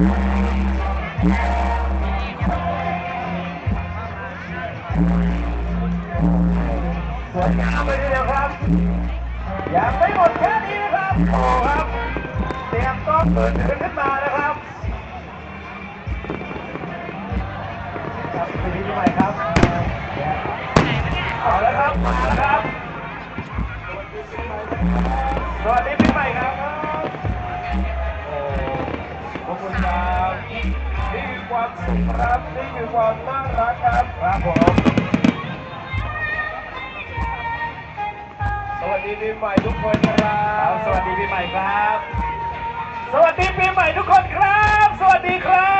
สวยงามเลยทีเดียวครับอย่าไปหมดแค่นี้นะครับโอ้ครับเตรียมต้องเปิดขึ้นมานะครับครับไปที่ใหม่ครับเอาแล้วครับมาแล้วครับสวัสดีพี่ใหม่ครับ คือความสุขครับนี่คือความน่ารักครับครับผมสวัสดีปีใหม่ทุกคนครับสวัสดีปีใหม่ครับ สวัสดีปีใหม่ทุกคนครับ สวัสดีครับ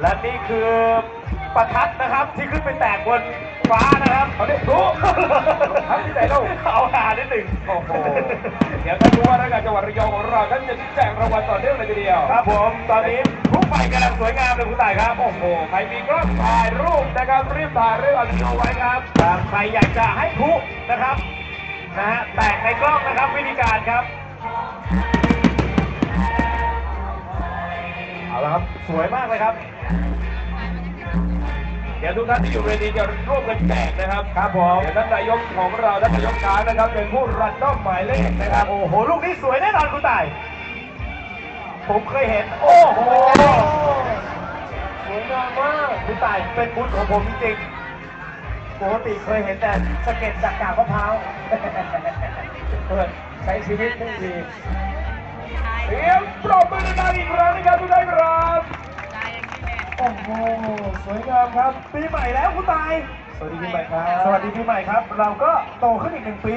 และนี่คือประทัดนะครับที่ขึ้นไปแตกบนฟ้านะครับเขาเรียกรู้ทำที่ไหนเล่าเอาหาได้หนึ่งโอ้โหเดี๋ยวท่านผู้ว่าราชการจังหวัดระยองของเราท่านจะแจกรางวัลต่อเนื่องเลยทีเดียวครับผมตอนนี้ทุกไฟกำลังสวยงามเลยคุณต่ายครับโอ้โหใครมีกล้องถ่ายรูปนะครับรีบถ่ายรีบเอาวิดีโอไว้ครับครับใครอยากจะให้พลุนะครับนะฮะแตกในกล้องนะครับวิธีการครับ สวยมากเลยครับ เดี๋ยวทุกท่านที่อยู่เวทีจะร่วมกันแจกนะครับ ครับผมเดี๋ยวท่านนายกของเราท่านนายกช้างนะครับเป็นผู้รันดอมหมายเลขนะครับ โอ้โห ลูกนี้สวยแน่นอนคุณต่าย ผมเคยเห็น โอ้โหสวยงามมากคุณต่ายเป็นบุญของผมจริงๆปกติเคยเห็นแต่สะเก็ดจากกาบมะพร้าวเปิดใช้ชีวิตให้ดี เตรียมปรบมือดังๆอีกครั้งนะครับทุกท่านครับโอ้โหสวยงามครับปีใหม่แล้วคุณตาย สวัสดีปีใหม่ครับ สวัสดีปีใหม่ครับ เราก็โตขึ้นอีกหนึ่งปี